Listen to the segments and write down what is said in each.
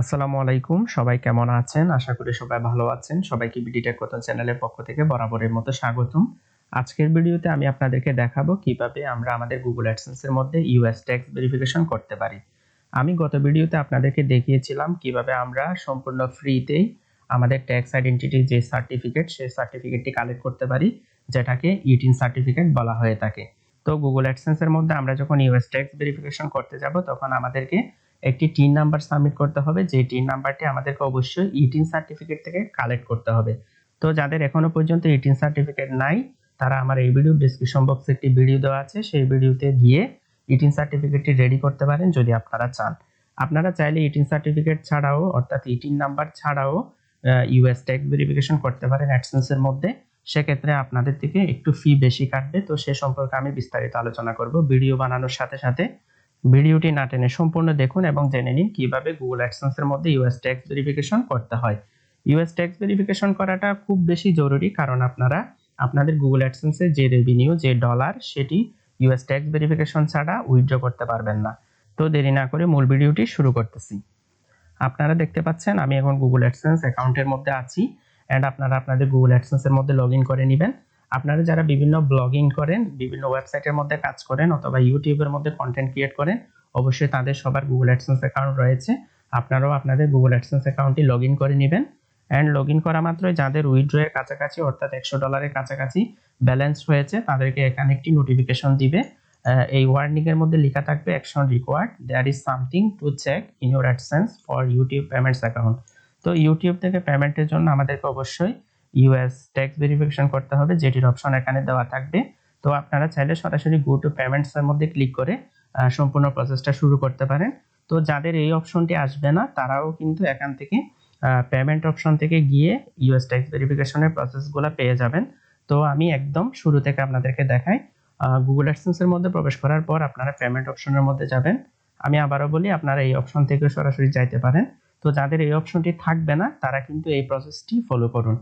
আসসালামু আলাইকুম। সবাই কেমন আছেন? আশা করি সবাই ভালো আছেন। সবাইকে বিডিটেক কোতন চ্যানেলের পক্ষ থেকে বরাবরের মতো স্বাগতম। আজকের ভিডিওতে আমি আপনাদেরকে দেখাবো কীভাবে আমরা আমাদের গুগল অ্যাডসেন্সের মধ্যে ইউএস ট্যাক্স ভেরিফিকেশন করতে পারি। আমি গত ভিডিওতে আপনাদেরকে দেখিয়েছিলাম কীভাবে আমরা সম্পূর্ণ ফ্রিতেই আমাদের ট্যাক্স আইডেন্টিটি যে সার্টিফিকেট সেই সার্টিফিকেটটি কালেক্ট করতে পারি, যেটাকে ইটিন সার্টিফিকেট বলা হয়ে থাকে। তো গুগল অ্যাডসেন্সের মধ্যে আমরা যখন ইউএস ট্যাক্স ভেরিফিকেশন করতে যাব, তখন আমাদেরকে একটি টিন নাম্বার সাবমিট করতে হবে, যে টিন নাম্বারটি আমাদেরকে অবশ্যই ইটিন সার্টিফিকেট থেকে কালেক্ট করতে হবে। তো যাদের এখনও পর্যন্ত ইটিন সার্টিফিকেট নাই, তারা আমার এই ভিডিও ডিসক্রিপশন বক্সে একটি ভিডিও দেওয়া আছে, সেই ভিডিওতে গিয়ে ইটিন সার্টিফিকেটটি রেডি করতে পারেন যদি আপনারা চান। আপনারা চাইলে ইটিন সার্টিফিকেট ছাড়াও, অর্থাৎ ইটিন নাম্বার ছাড়াও ইউএস ট্যাক্স ভেরিফিকেশন করতে পারেন অ্যাডসেন্সের মধ্যে। সেক্ষেত্রে আপনাদের থেকে একটু ফি বেশি কাটবে। তো সে সম্পর্কে আমি বিস্তারিত আলোচনা করব। ভিডিও বানানোর সাথে সাথে ভিডিওটি না টেনে সম্পূর্ণ দেখুন এবং জেনে নিন কীভাবে গুগল অ্যাডসেন্সের মধ্যে ইউএস ট্যাক্স ভেরিফিকেশন করতে হয়। ইউএস ট্যাক্স ভেরিফিকেশন করাটা খুব বেশি জরুরি কারণ আপনারা আপনাদের গুগল অ্যাডসেন্সে যে রেভিনিউ যে ডলার সেটি ইউএস ট্যাক্স ভেরিফিকেশন ছাড়া উইথড্র করতে পারবেন না। তো দেরি না করে মূল ভিডিওটি শুরু করতেছি। আপনারা দেখতে পাচ্ছেন আমি এখন গুগল অ্যাডসেন্স অ্যাকাউন্টের মধ্যে আছি অ্যান্ড আপনারা আপনাদের গুগল অ্যাডসেন্সের মধ্যে লগ ইন করে নেবেন। আপনারা যারা বিভিন্ন ব্লগিং করেন, বিভিন্ন ওয়েবসাইটের মধ্যে কাজ করেন অথবা ইউটিউবের মধ্যে কন্টেন্ট ক্রিয়েট করেন, অবশ্যই তাদের সবার গুগল অ্যাডসেন্স অ্যাকাউন্ট রয়েছে। আপনারাও আপনাদের গুগল অ্যাডসেন্স অ্যাকাউন্টটি লগ ইন করে নেবেন। অ্যান্ড লগ ইন করা মাত্রই যাদের উইথড্রয়ের কাছাকাছি, অর্থাৎ একশো ডলারের কাছাকাছি ব্যালেন্স হয়েছে, তাদেরকে এখানে একটি নোটিফিকেশন দিবে। এই ওয়ার্নিং এর মধ্যে লেখা থাকবে action required there is something to check in your AdSense for YouTube payments account তো ইউটিউব থেকে পেমেন্টের জন্য আমাদেরকে অবশ্যই ইউএস ট্যাক্স ভেরিফিকেশন করতে হবে, যেটির অপশন এখানে দেওয়া থাকবে। তো আপনারা চাইলে সরাসরি গো টু পেমেন্টস এর মধ্যে ক্লিক করে সম্পূর্ণ প্রসেসটা শুরু করতে পারেন। তো যাদের এই অপশনটি আসবে না, তারাও কিন্তু এখান থেকে পেমেন্ট অপশন থেকে গিয়ে ইউএস ট্যাক্স ভেরিফিকেশনের প্রসেসগুলো পেয়ে যাবেন। তো আমি একদম শুরু থেকে আপনাদেরকে দেখাই গুগল অ্যাডসেন্সের মধ্যে প্রবেশ করার পর আপনারা পেমেন্ট অপশনের মধ্যে যাবেন। আমি আবারও বলি, আপনারা এই অপশন থেকে সরাসরি যাইতে পারেন। তো যাদের এই অপশনটি থাকবে না, তারা কিন্তু এই প্রসেসটি ফলো করুন।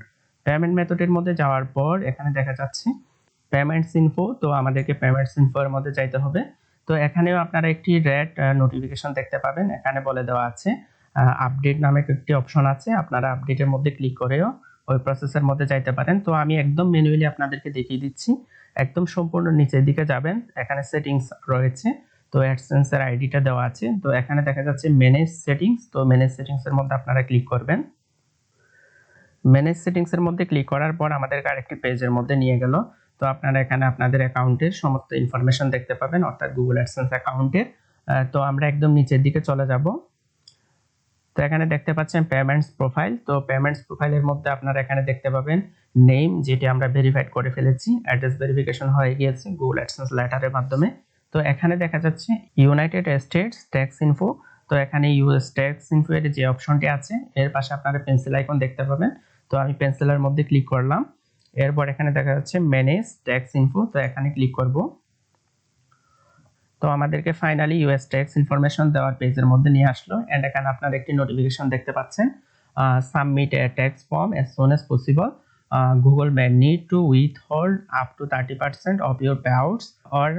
পেমেন্ট মেথডের মধ্যে যাওয়ার পর এখানে দেখা যাচ্ছে পেমেন্টস ইনফো তো আমাদেরকে পেমেন্টস ইনফো এর মধ্যে যাইতে হবে। তো এখানেও আপনারা একটি রেড নোটিফিকেশন দেখতে পাবেন। এখানে বলে দেওয়া আছে আপডেট নামে একটি অপশন আছে। আপনারা আপডেটের মধ্যে ক্লিক করেও ওই প্রসেসের মধ্যে যাইতে পারেন। তো আমি একদম ম্যানুয়ালি আপনাদেরকে দেখিয়ে দিচ্ছি। একদম সম্পূর্ণ নিচের দিকে যাবেন। এখানে সেটিংস রয়েছে, তো অ্যাডসেন্সের আইডিটা দেওয়া আছে। তো এখানে দেখা যাচ্ছে ম্যানেজ সেটিংস তো ম্যানেজ সেটিংসের মধ্যে আপনারা ক্লিক করবেন। ম্যানেজ সেটিংসের মধ্যে ক্লিক করার পর আমাদেরকে আরেকটি পেজের মধ্যে নিয়ে গেল। তো আপনারা এখানে আপনাদের অ্যাকাউন্টের সমস্ত ইনফরমেশন দেখতে পাবেন, অর্থাৎ গুগল অ্যাডসেন্স অ্যাকাউন্টের তো আমরা একদম নিচের দিকে চলে যাব। তো এখানে দেখতে পাচ্ছেন পেমেন্টস প্রোফাইল তো পেমেন্টস প্রোফাইলের মধ্যে আপনারা এখানে দেখতে পাবেন নেম যেটি আমরা ভেরিফাইড করে ফেলেছি। অ্যাড্রেস ভেরিফিকেশন হয়ে গিয়েছে গুগল অ্যাডসেন্স লেটারের মাধ্যমে। তো এখানে দেখা যাচ্ছে ইউনাইটেড স্টেটস ট্যাক্স ইনফো তো এখানে ইউএস ট্যাক্স ইনফো এর যে অপশনটি আছে, এর পাশে আপনারা পেন্সিল আইকন দেখতে পাবেন। তো আমি পেন্সিলের মধ্যে ক্লিক করলাম। এরপর এখানে দেখা যাচ্ছে ম্যানেজ ট্যাক্স ইনফো তো এখানে ক্লিক করব। তো আমাদেরকে ফাইনালি ইউএস ট্যাক্স ইনফরমেশন দেওয়ার পেজের মধ্যে নিয়ে আসলো। এন্ড এখানে আপনারা একটি নোটিফিকেশন দেখতে পাচ্ছেন। Submit a tax form as soon as possible Google may need to withhold up to thirty percent of your outs or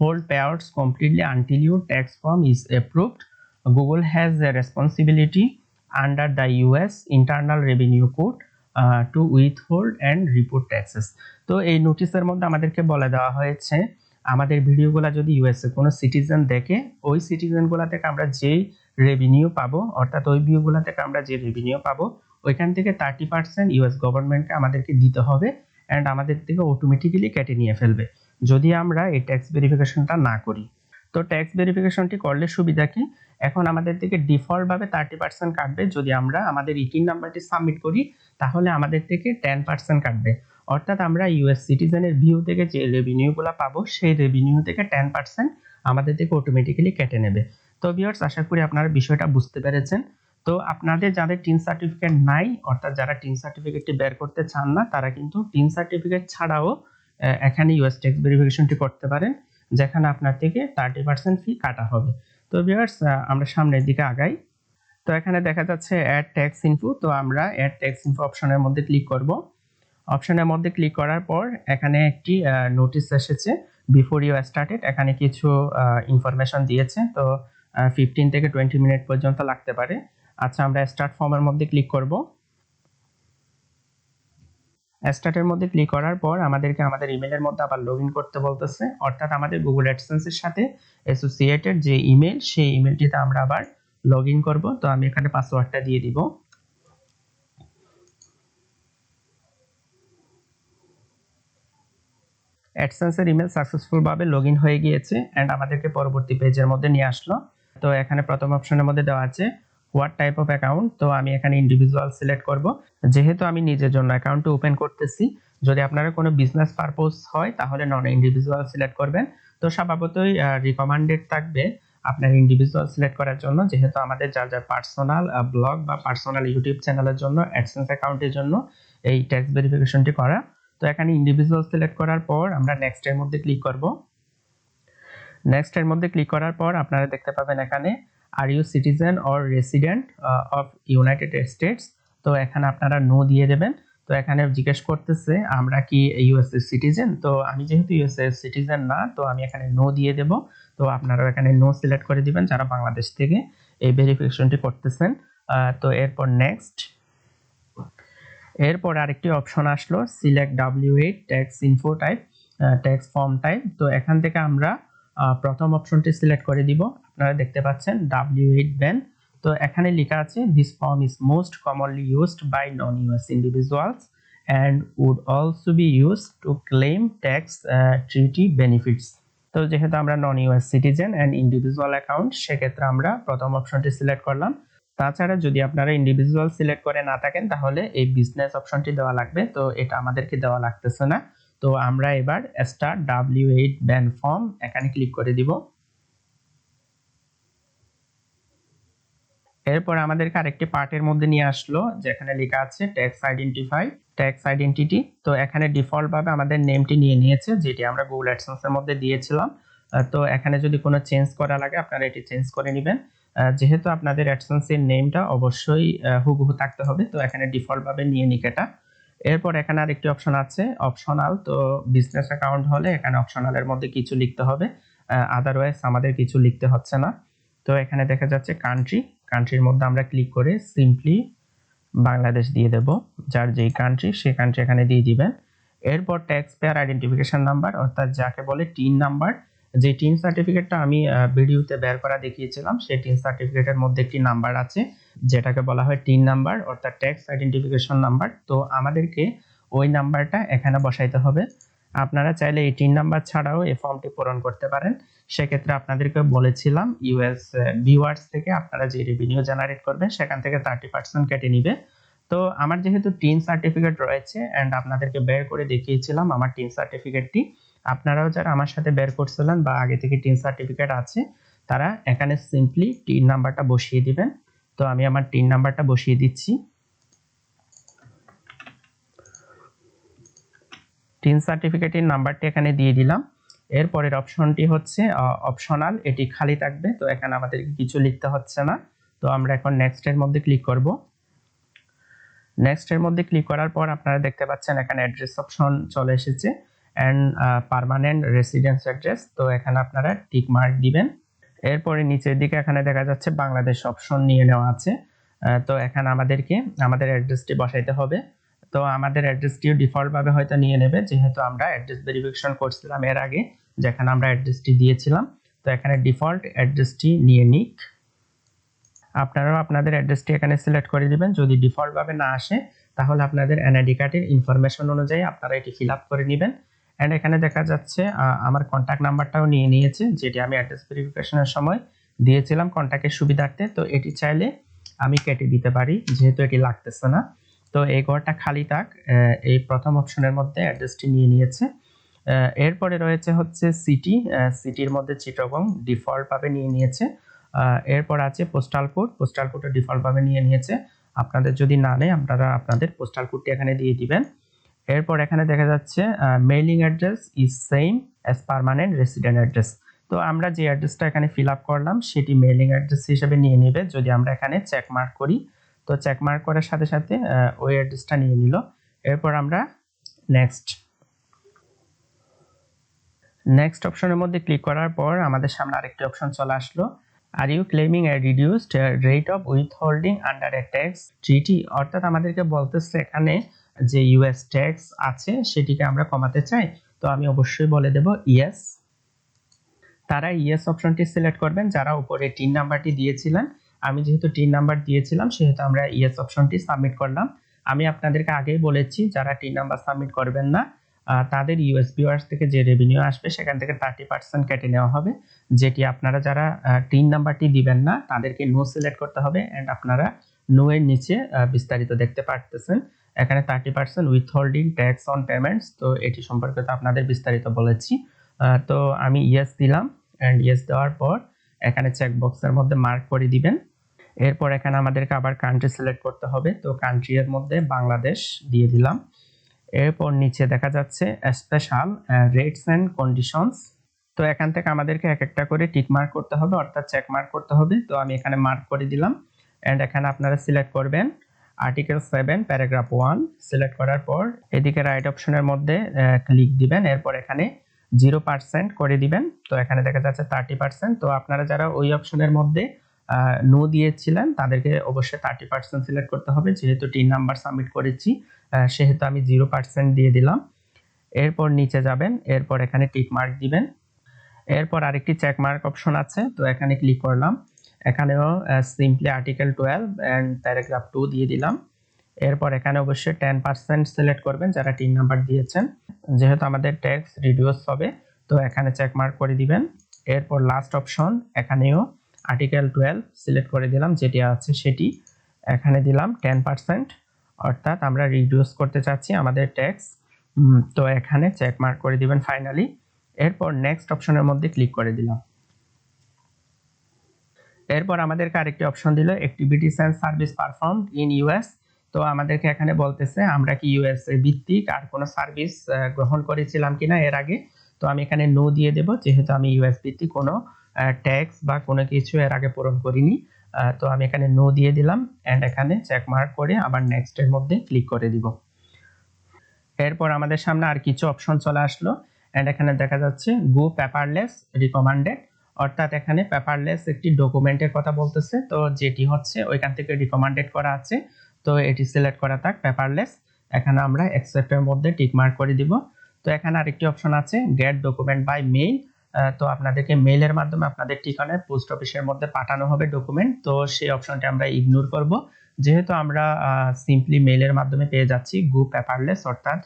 hold payouts completely until your tax form is approved. Google has a responsibility under the US Internal Revenue Code uh, to withhold and report taxes. তো এই নোটিশের মধ্যে আমাদেরকে বলে দেওয়া হয়েছে আমাদের ভিডিওগুলো যদি ইউএসএ কোনো সিটিজেন দেখে ওই সিটিজেনগুলো থেকে আমরা যেই রেভিনিউ পাবো অর্থাৎ ওই ভিউগুলো থেকে আমরা যে রেভিনিউ পাবো ওইখান থেকে থার্টি পার্সেন্ট ইউএস গভর্নমেন্টকে আমাদেরকে দিতে হবে অ্যান্ড আমাদের থেকে অটোমেটিক্যালি কেটে নিয়ে ফেলবে যদি আমরা এই ট্যাক্স ভেরিফিকেশনটা না করি তো ট্যাক্স ভেরিফিকেশনটি করলে সুবিধা কি? এখন আমাদের থেকে ডিফল্টভাবে থার্টি পার্সেন্ট কাটবে যদি আমরা আমাদের ইটিন নাম্বারটি সাবমিট করি, তাহলে আমাদের থেকে টেন পার্সেন্ট কাটবে। অর্থাৎ আমরা ইউএস সিটিজেনের ভিউ থেকে যে রেভিনিউগুলো পাবো, সেই রেভিনিউ থেকে টেন পার্সেন্ট আমাদের থেকে অটোমেটিক্যালি কেটে নেবে। তো বিয়ার্স আশা করি আপনারা বিষয়টা বুঝতে পেরেছেন। তো আপনাদের যাদের টিন সার্টিফিকেট নাই, অর্থাৎ যারা টিন সার্টিফিকেটটি বের করতে চান না, তারা কিন্তু টিন সার্টিফিকেট ছাড়াও এখানে ইউএস ট্যাক্স ভেরিফিকেশনটি করতে পারেন। যেখানে আপনার থেকে থার্টি পার্সেন্ট ফি কাটা হবে। তো ভিউয়ার্স আমরা সামনের দিকে আগাই। তো এখানে দেখা যাচ্ছে অ্যাড ট্যাক্স ইনফো তো আমরা অ্যাড ট্যাক্স ইনফো অপশনের মধ্যে ক্লিক করব। অপশনের মধ্যে ক্লিক করার পর এখানে একটি নোটিস এসেছে। বিফোর ইউ স্টার্টেড এখানে কিছু ইনফরমেশন দিয়েছে। তো ফিফটিন থেকে টোয়েন্টি মিনিট পর্যন্ত লাগতে পারে। আচ্ছা আমরা স্টার্ট ফর্মের মধ্যে ক্লিক করব। স্টার্টের মধ্যে ক্লিক করার পর আমাদেরকে আমাদের ইমেলের মধ্যে আবার লগ করতে বলতেছে। অর্থাৎ আমাদের গুগল অ্যাডসেন্সের সাথে অ্যাসোসিয়েটেড যে ইমেল সেই ইমেলটিতে আমরা আবার লগ ইন করব। তো আমি এখানে পাসওয়ার্ডটা দিয়ে দিব। অ্যাডসেন্সের ইমেল সাকসেসফুলভাবে লগ ইন হয়ে গিয়েছে অ্যান্ড আমাদেরকে পরবর্তী পেজের মধ্যে নিয়ে আসলো। তো এখানে প্রথম অপশনের মধ্যে দেওয়া আছে হোয়াট টাইপ অফ অ্যাকাউন্ট তো আমি এখানে ইন্ডিভিজুয়াল সিলেক্ট করব। যেহেতু আমি নিজের জন্য অ্যাকাউন্টটা ওপেন করতেছি, যদি আপনারা কোনো বিজনেস পারপোজ হয়, তাহলে নন ইন্ডিভিজুয়াল সিলেক্ট করবেন। তো স্বভাবতই রিকমেন্ডেড থাকবে আপনার ইন্ডিভিজুয়াল সিলেক্ট করার জন্য, যেহেতু আমাদের যার যার পার্সোনাল ব্লগ বা পার্সোনাল ইউটিউব চ্যানেলের জন্য অ্যাডসেন্স অ্যাকাউন্টের জন্য এই ট্যাক্স ভেরিফিকেশনটি করা। তো এখানে ইন্ডিভিজুয়াল সিলেক্ট করার পর আমরা নেক্সট এর মধ্যে ক্লিক করব। নেক্সট এর মধ্যে ক্লিক করার পর আপনারা দেখতে পাবেন এখানে are you citizen or resident of United States তো এখানে আপনারা নো দিয়ে দেবেন। তো এখানে জিজ্ঞেস করতেছে, আমরা কি ইউএসএ সিটিজেন তো আমি যেহেতু ইউএসএ সিটিজেন না, তো আমি এখানে নো দিয়ে দেব। তো আপনারাও এখানে নো সিলেক্ট করে দিবেন যারা বাংলাদেশ থেকে এই ভেরিফিকেশনটি করতেছেন। তো এরপর নেক্সট এরপর আরেকটি অপশন আসলো select W eight tax info type tax form type তো এখান থেকে আমরা প্রথম অপশনটি সিলেক্ট করে দিব। আপনারা দেখতে পাচ্ছেন ডাব্লিউ এইট ব্যান তো এখানে লেখা আছে this form is most commonly used by non US individuals and would also be use to claim tax treaty benefits তো যেহেতু আমরা non US citizen and individual account সেক্ষেত্রে আমরা প্রথম অপশনটি সিলেক্ট করলাম। তাছাড়া যদি আপনারা ইন্ডিভিজুয়াল সিলেক্ট করে না থাকেন, তাহলে এই বিজনেস অপশনটি দেওয়া লাগবে। তো এটা আমাদেরকে দেওয়া লাগতেছে না। তো আমরা এবার star W eight BEN form এখানে ক্লিক করে দিব। এরপর আমাদেরকে আরেকটি পার্টের মধ্যে নিয়ে আসলো, যেখানে লেখা আছে ট্যাক্স আইডেন্টিফাই ট্যাক্স আইডেন্টিটি তো এখানে ডিফল্ট ভাবে আমাদের নেমটি নিয়ে নিয়েছে, যেটি আমরা গুগল অ্যাডসেন্স এর মধ্যে দিয়েছিলাম। তো এখানে যদি কোনো চেঞ্জ করা লাগে, আপনারা এটি চেঞ্জ করে নেবেন। যেহেতু আপনাদের অ্যাডসেন্সের নেমটা অবশ্যই হুবহু থাকতে হবে, তো এখানে ডিফল্ট ভাবে নিয়ে নিক এটা। এরপর এখানে আরেকটি অপশন আছে অপশনাল তো বিজনেস অ্যাকাউন্ট হলে এখানে অপশনালের মধ্যে কিছু লিখতে হবে। আদারওয়াইজ আমাদের কিছু লিখতে হচ্ছে না। তো এখানে দেখা যাচ্ছে কান্ট্রি কান্ট্রির মধ্যে আমরা ক্লিক করে সিম্পলি বাংলাদেশ দিয়ে দেব। যার যেই কান্ট্রি সেই কান্ট্রি এখানে দিয়ে দিবেন। এরপর ট্যাক্স পেয়ার আইডেন্টিফিকেশন নাম্বার অর্থাৎ যাকে বলে টিন নাম্বার যে টিন সার্টিফিকেটটা আমি ভিডিওতে বের করা দেখিয়েছিলাম, সেই টিন সার্টিফিকেটের মধ্যে একটি নাম্বার আছে, যেটাকে বলা হয় টিন নাম্বার অর্থাৎ ট্যাক্স আইডেন্টিফিকেশন নাম্বার তো আমাদেরকে ওই নাম্বারটা এখানে বসাইতে হবে। আপনারা চাইলে এই টিন নাম্বার ছাড়াও এই ফর্মটি পূরণ করতে পারেন। সেক্ষেত্রে আপনাদেরকে বলেছিলাম ইউএস ভিউয়ার্স থেকে আপনারা যে রেভিনিউ জেনারেট করবেন, সেখান থেকে থার্টি পার্সেন্ট কেটে নিবে। তো আমার যেহেতু টিন সার্টিফিকেট রয়েছে অ্যান্ড আপনাদেরকে বের করে দেখিয়েছিলাম আমার টিন সার্টিফিকেটটি আপনারাও যারা আমার সাথে বের করছিলেন বা আগে থেকে টিন সার্টিফিকেট আছে, তারা এখানে সিম্পলি টিন নাম্বারটা বসিয়ে দিবেন। তো আমি আমার টিন নাম্বারটা বসিয়ে দিচ্ছি। টিন সার্টিফিকেটের নাম্বারটি এখানে দিয়ে দিলাম। এরপরের অপশনটি হচ্ছে অপশনাল এটি খালি থাকবে, তো এখানে আমাদেরকে কিছু লিখতে হচ্ছে না। তো আমরা এখন নেক্সটের মধ্যে ক্লিক করব। নেক্সটের মধ্যে ক্লিক করার পর আপনারা দেখতে পাচ্ছেন এখানে অ্যাড্রেস অপশন চলে এসেছে অ্যান্ড পারমানেন্ট রেসিডেন্স অ্যাড্রেস তো এখানে আপনারা টিক মার্ক দিবেন। এরপরে নিচের দিকে এখানে দেখা যাচ্ছে বাংলাদেশ অপশন নিয়ে নেওয়া আছে। তো এখানে আমাদেরকে, আমাদের অ্যাড্রেসটি বসাইতে হবে। তো আমাদের অ্যাড্রেসটিও ডিফল্টভাবে হয়তো নিয়ে নেবে, যেহেতু আমরা অ্যাড্রেস ভেরিফিকেশন করছিলাম এর আগে, যেখানে আমরা অ্যাড্রেসটি দিয়েছিলাম। তো এখানে ডিফল্ট অ্যাড্রেসটি নিয়ে নিক। আপনারাও আপনাদের অ্যাড্রেসটি এখানে সিলেক্ট করে দিবেন। যদি ডিফল্টভাবে না আসে, তাহলে আপনাদের এনআইডি কার্ডের ইনফরমেশন অনুযায়ী আপনারা এটি ফিল আপ করে নেবেন। অ্যান্ড এখানে দেখা যাচ্ছে আমার কন্ট্যাক্ট নাম্বারটাও নিয়ে নিয়েছে, যেটি আমি অ্যাড্রেস ভেরিফিকেশনের সময় দিয়েছিলাম কন্ট্যাক্টের সুবিধার্থে। তো এটি চাইলে আমি কেটে দিতে পারি, যেহেতু এটি লাগতেছে না। তো এই ঘরটা খালি থাক এই প্রথম অপশনের মধ্যে অ্যাড্রেসটি নিয়ে নিয়েছে। এরপরে রয়েছে হচ্ছে সিটি সিটির মধ্যে চিটগং ডিফল্টভাবে নিয়ে নিয়েছে। এরপর আছে পোস্টাল কোড পোস্টাল কোডটা ডিফল্টভাবে নিয়ে নিয়েছে। আপনাদের যদি না নেয় আপনারা আপনাদের পোস্টাল কোডটি এখানে দিয়ে দিবেন। এরপর এখানে দেখা যাচ্ছে mailing address is same as permanent resident address তো আমরা যে অ্যাড্রেসটা এখানে ফিল আপ করলাম, সেটি মেইলিং অ্যাড্রেস হিসেবে নিয়ে নেবে। যদি আমরা এখানে চেক মার্ক করি তো চেক মার্ক করার সাথে সাথে ওই অ্যাড্রেসটা নিয়ে নিল। এরপর আমরা নেক্সট নেক্সট অপশনের মধ্যে ক্লিক করার পর আমাদের সামনে আরেকটি অপশন চলে আসলো। Are you claiming a reduced rate of withholding under a tax treaty অর্থাৎ আমাদেরকে বলতেছে এখানে যে ইউএস ট্যাক্স আছে, সেটিকে আমরা কমাতে চাই। তো আমি অবশ্যই বলে দেব ইয়েস তারা ইয়েস অপশনটি সিলেক্ট করবেন, যারা উপরে টিন নাম্বারটি দিয়েছিলেন। আমি যেহেতু টিন নাম্বার দিয়েছিলাম, সেহেতু আমরা ইয়েস অপশনটি সাবমিট করলাম। আমি আপনাদেরকে আগেই বলেছি, যারা টিন নাম্বার সাবমিট করবেন না তাদের ইউএস ভিউয়ার্স থেকে যে রেভিনিউ আসবে, সেখান থেকে থার্টি পার্সেন্ট কেটে নেওয়া হবে। যেটি আপনারা যারা টিন নাম্বারটি দিবেন না, তাদেরকে নো সিলেক্ট করতে হবে অ্যান্ড আপনারা নো এর নিচে বিস্তারিত দেখতে পারতেছেন। এখানে thirty percent withholding tax on payments তো এটি সম্পর্কে তো আপনাদের বিস্তারিত বলেছি। তো আমি ইয়েস দিলাম অ্যান্ড ইয়েস দেওয়ার পর এখানে চেক বক্সের মধ্যে মার্ক করে দিবেন। এরপর এখানে আমাদেরকে আবার কান্ট্রি সিলেক্ট করতে হবে। তো কান্ট্রি এর মধ্যে বাংলাদেশ দিয়ে দিলাম। এরপর নিচে দেখা যাচ্ছে স্পেশাল রেটস অ্যান্ড কন্ডিশনস তো এখান থেকে আমাদেরকে এক একটা করে টিক মার্ক করতে হবে, অর্থাৎ চেক মার্ক করতে হবে। তো আমি এখানে মার্ক করে দিলাম। অ্যান্ড এখানে আপনারা সিলেক্ট করবেন article seven paragraph one select করার পর এদিকে রাইট অপশনের মধ্যে ক্লিক দিবেন। এরপর এখানে জিরো পার্সেন্ট করে দিবেন। তো এখানে দেখা যাচ্ছে থার্টি পার্সেন্ট তো আপনারা যারা ওই অপশনের মধ্যে নো দিয়েছিলেন, তাদেরকে অবশ্যই থার্টি পার্সেন্ট সিলেক্ট করতে হবে। যেহেতু টিন নাম্বার সাবমিট করেছি সেহেতু আমি জিরো পার্সেন্ট দিয়ে দিলাম। এরপর নিচে যাবেন, এরপর এখানে টিক মার্ক দিবেন। এরপর আরেকটি চেক মার্ক অপশন আছে, তো এখানে ক্লিক করলাম। এখানেও simply article twelve and paragraph two দিয়ে দিলাম। এরপর এখানে অবশ্যই টেন পার্সেন্ট সিলেক্ট করবেন, যারা টিন নাম্বার দিয়েছেন। যেহেতু আমাদের ট্যাক্স রিডিউস হবে, তো এখানে চেক মার্ক করে দিবেন। এরপর লাস্ট অপশন এখানেও আর্টিকেল টুয়েলভ সিলেক্ট করে দিলাম, যেটি আছে সেটি। এখানে দিলাম টেন পার্সেন্ট অর্থাৎ আমরা রিডিউস করতে চাচ্ছি আমাদের ট্যাক্স তো এখানে চেক মার্ক করে দিবেন ফাইনালি এরপর নেক্সট অপশনের মধ্যে ক্লিক করে দিলাম। এরপর আমাদেরকে আরেকটি অপশন দিল activities and service perform in US তো আমাদেরকে এখানে বলতেছে, আমরা কি ইউএস ভিত্তিক আর কোনো সার্ভিস গ্রহণ করেছিলাম কিনা এর আগে? তো আমি এখানে নো দিয়ে দেব, যেহেতু আমি ইউএস ভিত্তিক কোনো ট্যাক্স বা কোনো কিছু এর আগে পূরণ করিনি। তো আমি এখানে নো দিয়ে দিলাম অ্যান্ড এখানে চেক মার্ক করে আবার নেক্সটের মধ্যে ক্লিক করে দিব। এরপর আমাদের সামনে আর কিছু অপশন চলে আসলো অ্যান্ড এখানে দেখা যাচ্ছে গো পেপারলেস রিকমান্ডেড অর্থাৎ এখানে পেপারলেস একটি ডকুমেন্টের কথা বলতেছে। তো যেটি হচ্ছে ওইখান থেকে রিকমান্ডেড করা আছে। তো এটি সিলেক্ট করা থাক পেপারলেস এখানে আমরা অ্যাকসেপ্টের মধ্যে টিক মার্ক করে দিব। তো এখানে আরেকটি অপশন আছে গেট ডকুমেন্ট বাই মেইল তো আপনাদেরকে মেইলের মাধ্যমে আপনাদের ঠিকানায় পোস্ট অফিসের মধ্যে পাঠানো হবে ডকুমেন্ট তো সেই অপশনটি আমরা ইগনোর করব। যেহেতু আমরা সিম্পলি মেইলের মাধ্যমে পেয়ে যাচ্ছি গো পেপারলেস অর্থাৎ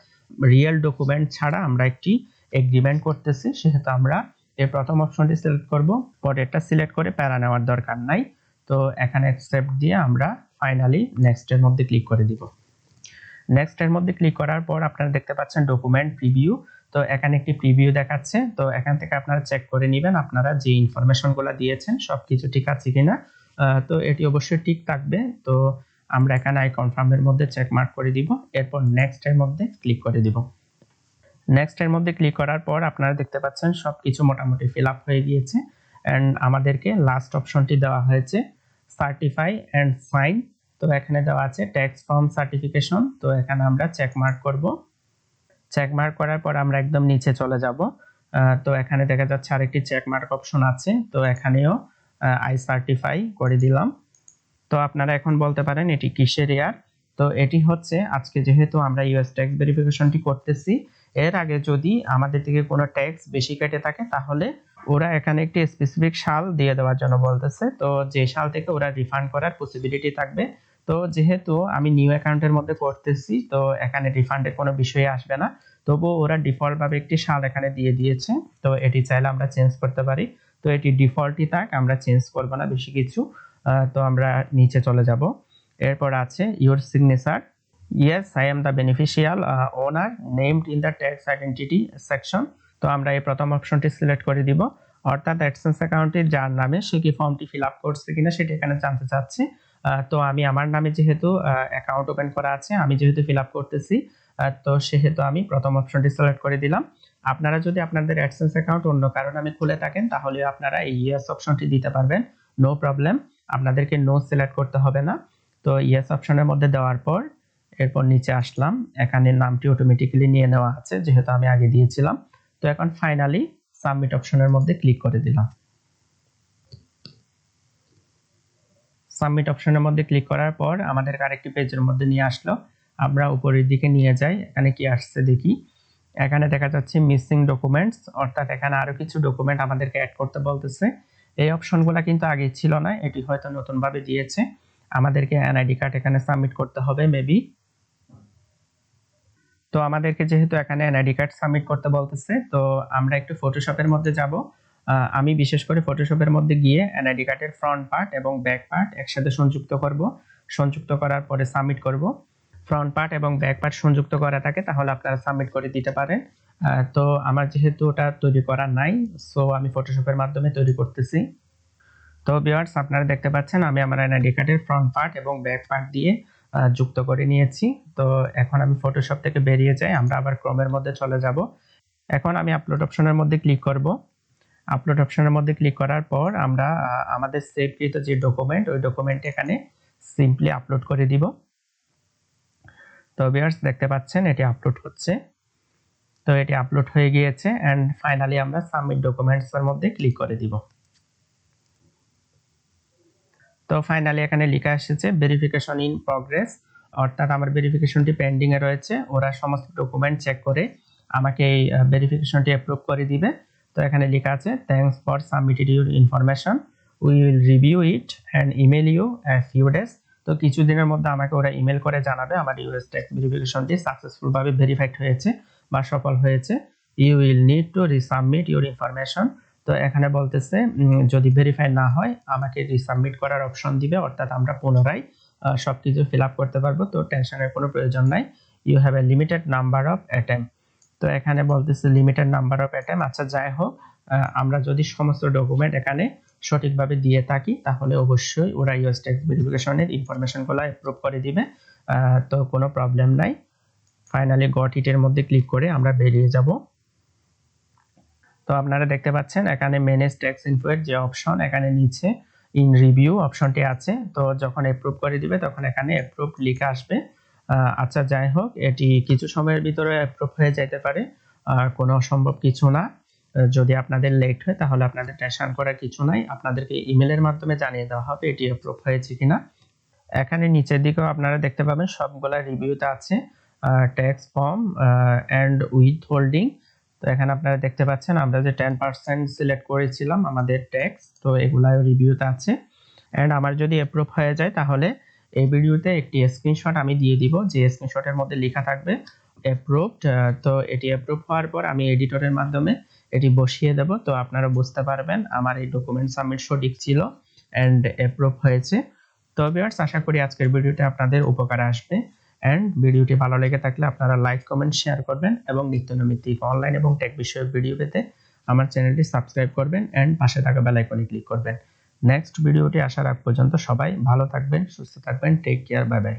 রিয়েল ডকুমেন্ট ছাড়া আমরা একটি এগ্রিমেন্ট করতেছি, সেহেতু আমরা এই প্রথম অপশনটি সিলেক্ট করব। পরেরটা সিলেক্ট করে প্যারা নেওয়ার দরকার নাই। তো এখানে অ্যাকসেপ্ট দিয়ে আমরা ফাইনালি নেক্সটের মধ্যে ক্লিক করে দিব। নেক্সটের মধ্যে ক্লিক করার পর আপনারা দেখতে পাচ্ছেন ডকুমেন্ট প্রিভিউ তো এখানে একটি প্রিভিউ দেখাচ্ছে। তো এখান থেকে আপনারা চেক করে নেবেন আপনারা যে ইনফরমেশনগুলো দিয়েছেন সব কিছু ঠিক আছে কিনা। তো এটি অবশ্যই ঠিক থাকবে। তো আমরা এখানে আই কনফার্মের মধ্যে চেক মার্ক করে দিব। এরপর নেক্সটের মধ্যে ক্লিক করে দিব। নেক্সটের মধ্যে ক্লিক করার পর আপনারা দেখতে পাচ্ছেন সব কিছু মোটামুটি ফিল আপ হয়ে গিয়েছে। অ্যান্ড আমাদেরকে লাস্ট অপশনটি দেওয়া হয়েছে সার্টিফাই অ্যান্ড সাইন তো এখানে দেওয়া আছে ট্যাক্স ফর্ম সার্টিফিকেশন তো এখানে আমরা চেক মার্ক করব। চেক মার্ক করার পর আমরা একদম নিচে চলে যাব। তো এখানে দেখা যাচ্ছে আরেকটি চেক মার্ক অপশন আছে। তো এখানেও আই সার্টিফাই করে দিলাম। তো আপনারা এখন বলতে পারেন এটি কিসের ইয়ার? তো এটি হচ্ছে, আজকে যেহেতু আমরা ইউএস ট্যাক্স ভেরিফিকেশনটি করতেছি, এর আগে যদি আমাদের থেকে কোনো ট্যাক্স বেশি কেটে থাকে, তাহলে ওরা এখানে একটি স্পেসিফিক সাল দিয়ে দেওয়ার জন্য বলতেছে। তো যে সাল থেকে ওরা রিফান্ড করার পসিবিলিটি থাকবে তো যেহেতু আমি নিউ অ্যাকাউন্টের মধ্যে করতেছি তো এখানে রিফান্ডের কোনো বিষয় আসবে না। তবু ওরা ডিফল্টভাবে একটি সাল এখানে দিয়ে দিয়েছে, তো এটি চাইলে আমরা চেঞ্জ করতে পারি। তো এটি ডিফল্টই থাক, আমরা চেঞ্জ করব না বেশি কিছু তো আমরা নিচে চলে যাব। এরপর আছে your signature yes I am the beneficial owner named in the tax identity section তো আমরা এই প্রথম অপশনটি সিলেক্ট করে দিব। অর্থাৎ অ্যাডসেন্স অ্যাকাউন্টে যার নামে সে কি ফর্মটি ফিল আপ করছে কিনা সেটি এখানে জানতে চাচ্ছি। তো আমি আমার নামে যেহেতু অ্যাকাউন্ট ওপেন করা আছে, আমি যেহেতু ফিল আপ করতেছি তো সেহেতু আমি প্রথম অপশনটি সিলেক্ট করে দিলাম। আপনারা যদি আপনাদের অ্যাডসেন্স অ্যাকাউন্ট অন্য কারণে আমি খুলে থাকেন, তাহলে আপনারা এই ইয়েস অপশনটি দিতে পারবেন। নো প্রবলেম আপনাদেরকে নো সিলেক্ট করতে হবে না। তো ইয়েস অপশনের মধ্যে দেওয়ার পর, এরপর নিচে আসলাম। এখানে নামটি অটোমেটিক্যালি নিয়ে নেওয়া আছে, যেহেতু আমি আগে দিয়েছিলাম। তো এখন ফাইনালি সাবমিট অপশনের মধ্যে ক্লিক করে দিলাম। সাবমিট অপশনের মধ্যে ক্লিক করার পর আমাদের আরেকটি পেজের মধ্যে নিয়ে আসলো। আমরা উপরের দিকে নিয়ে যাই, এখানে কি আসছে দেখি। এখানে দেখা যাচ্ছে মিসিং ডকুমেন্টস অর্থাৎ এখানে আরও কিছু ডকুমেন্ট আমাদেরকে অ্যাড করতে বলতেছে। এই অপশনগুলো কিন্তু আগে ছিল না, এটি হয়তো নতুনভাবে দিয়েছে। আমাদেরকে এনআইডি কার্ড এখানে সাবমিট করতে হবে মেবি তো আমাদেরকে যেহেতু এখানে এনআইডি কার্ড সাবমিট করতে বলতেছে, তো আমরা একটু ফটোশপের মধ্যে যাব। আমি বিশেষ করে ফটোশপের মধ্যে গিয়ে এনআইডি কার্ডের ফ্রন্ট পার্ট এবং ব্যাক পার্ট একসাথে সংযুক্ত করব। সংযুক্ত করার পরে সাবমিট করব। ফ্রন্ট পার্ট এবং ব্যাক পার্ট সংযুক্ত করা থাকে, তাহলে আপনারা সাবমিট করে দিতে পারেন। তো আমার যেহেতু ওটা তৈরি করা নাই সো আমি ফটোশপের মাধ্যমে তৈরি করতেছি। তো ভিউয়ার্স আপনারা দেখতে পাচ্ছেন আমি আমার এনআইডি কার্ডের ফ্রন্ট পার্ট এবং ব্যাক পার্ট দিয়ে যুক্ত করে নিয়েছি। তো এখন আমি ফটোশপ থেকে বেরিয়ে যাই, আমরা আবার ক্রমের মধ্যে চলে যাব। এখন আমি আপলোড অপশনের মধ্যে ক্লিক করব। আপলোড অপশনের মধ্যে ক্লিক করার পর আমরা আমাদের সেভকৃত যে ডকুমেন্ট ওই ডকুমেন্ট এখানে সিম্পলি আপলোড করে দিব। তো ভিউয়ার্স দেখতে পাচ্ছেন, এটি আপলোড হচ্ছে। তো এটি আপলোড হয়ে গিয়েছে অ্যান্ড ফাইনালি আমরা সাবমিট ডকুমেন্টসের মধ্যে ক্লিক করে দিব। তো ফাইনালি এখানে লেখা এসেছে ভেরিফিকেশন ইন প্রগ্রেস অর্থাৎ আমার ভেরিফিকেশনটি পেন্ডিং এ রয়েছে। ওরা সমস্ত ডকুমেন্ট চেক করে আমাকে এই ভেরিফিকেশনটি অ্যাপ্রুভ করে দিবে। তো এখানে লেখা আছে thanks for submitted your information we will review it and email you a few days তো কিছুদিনের মধ্যে আমাকে ওরা ইমেল করে জানাবে আমার ইউএস ট্যাক্স ভেরিফিকেশনটি সাকসেসফুলভাবে ভেরিফাইড হয়েছে বা সফল হয়েছে। You will need to resubmit your information তো এখানে বলতেছে যদি ভেরিফাই না হয়, আমাকে রিসাবমিট করার অপশন দিবে, অর্থাৎ আমরা পুনরায় সব কিছু ফিল আপ করতে পারব। তো টেনশনের কোনো প্রয়োজন নাই। You have a limited number of attempt তো এখানে বলতেছে লিমিটেড নাম্বার অফ অ্যাটেম্প আচ্ছা যাই হোক আমরা যদি সমস্ত ডকুমেন্ট এখানে সঠিকভাবে দিয়ে থাকি, তাহলে অবশ্যই ওরা ইউএস ট্যাক্স ভেরিফিকেশনের ইনফরমেশনগুলো অ্যাপ্রুভ করে দিবে। তো কোনো প্রবলেম নাই। ফাইনালি গট ইটের মধ্যে ক্লিক করে আমরা বেরিয়ে যাব। তো আপনারা দেখতে পাচ্ছেন, এখানে ম্যানেজ ট্যাক্স ইনফোয়ের যে অপশন এখানে নিচে ইন রিভিউ অপশনটি আছে। তো যখন অ্যাপ্রুভ করে দিবে, তখন এখানে অ্যাপ্রুভ লিখে আসবে। আচ্ছা যাই হোক, এটি কিছু সময়ের ভিতরে অ্যাপ্রুভ হয়ে যেতে পারে। আর কোনো অসম্ভব কিছু না। যদি আপনাদের লেট হয়, তাহলে আপনাদের টেনশন করার কিছু নাই। আপনাদেরকে ইমেলের মাধ্যমে জানিয়ে দেওয়া হবে এটি অ্যাপ্রুভ হয়েছে কিনা। এখানে নিচের দিকেও আপনারা দেখতে পাবেন, সবগুলা রিভিউতে আছে। Tax form and withholding তো এখানে আপনারা দেখতে পাচ্ছেন, আমরা যে টেন পার্সেন্ট সিলেক্ট করেছিলাম আমাদের ট্যাক্স তো এগুলাও রিভিউতে আছে। অ্যান্ড আমার যদি অ্যাপ্রুভ হয়ে যায়, তাহলে এই ভিডিওতে একটি স্ক্রিনশট আমি দিয়ে দিব, যে স্ক্রিনশটের মধ্যে লেখা থাকবে অ্যাপ্রুভড তো এটি অ্যাপ্রুভ হওয়ার পর আমি এডিটরের মাধ্যমে এটি বসিয়ে দেব, তো আপনারা বুঝতে পারবেন আমার এই ডকুমেন্ট সাবমিট সঠিক ছিল অ্যান্ড অ্যাপ্রুভ হয়েছে। তো ভিউয়ার্স আশা করি আজকের ভিডিওটি আপনাদের উপকারে আসবে অ্যান্ড ভিডিওটি ভালো লেগে থাকলে আপনারা লাইক কমেন্ট শেয়ার করবেন এবং নিত্য নৈমিত্তিক অনলাইন এবং টেক বিষয়ক ভিডিও পেতে আমার চ্যানেলটি সাবস্ক্রাইব করবেন অ্যান্ড পাশে থাকা বেল আইকনে ক্লিক করবেন। নেক্সট ভিডিওটি আসার আগ পর্যন্ত সবাই ভালো থাকবেন সুস্থ থাকবেন টেক কেয়ার বাই বাই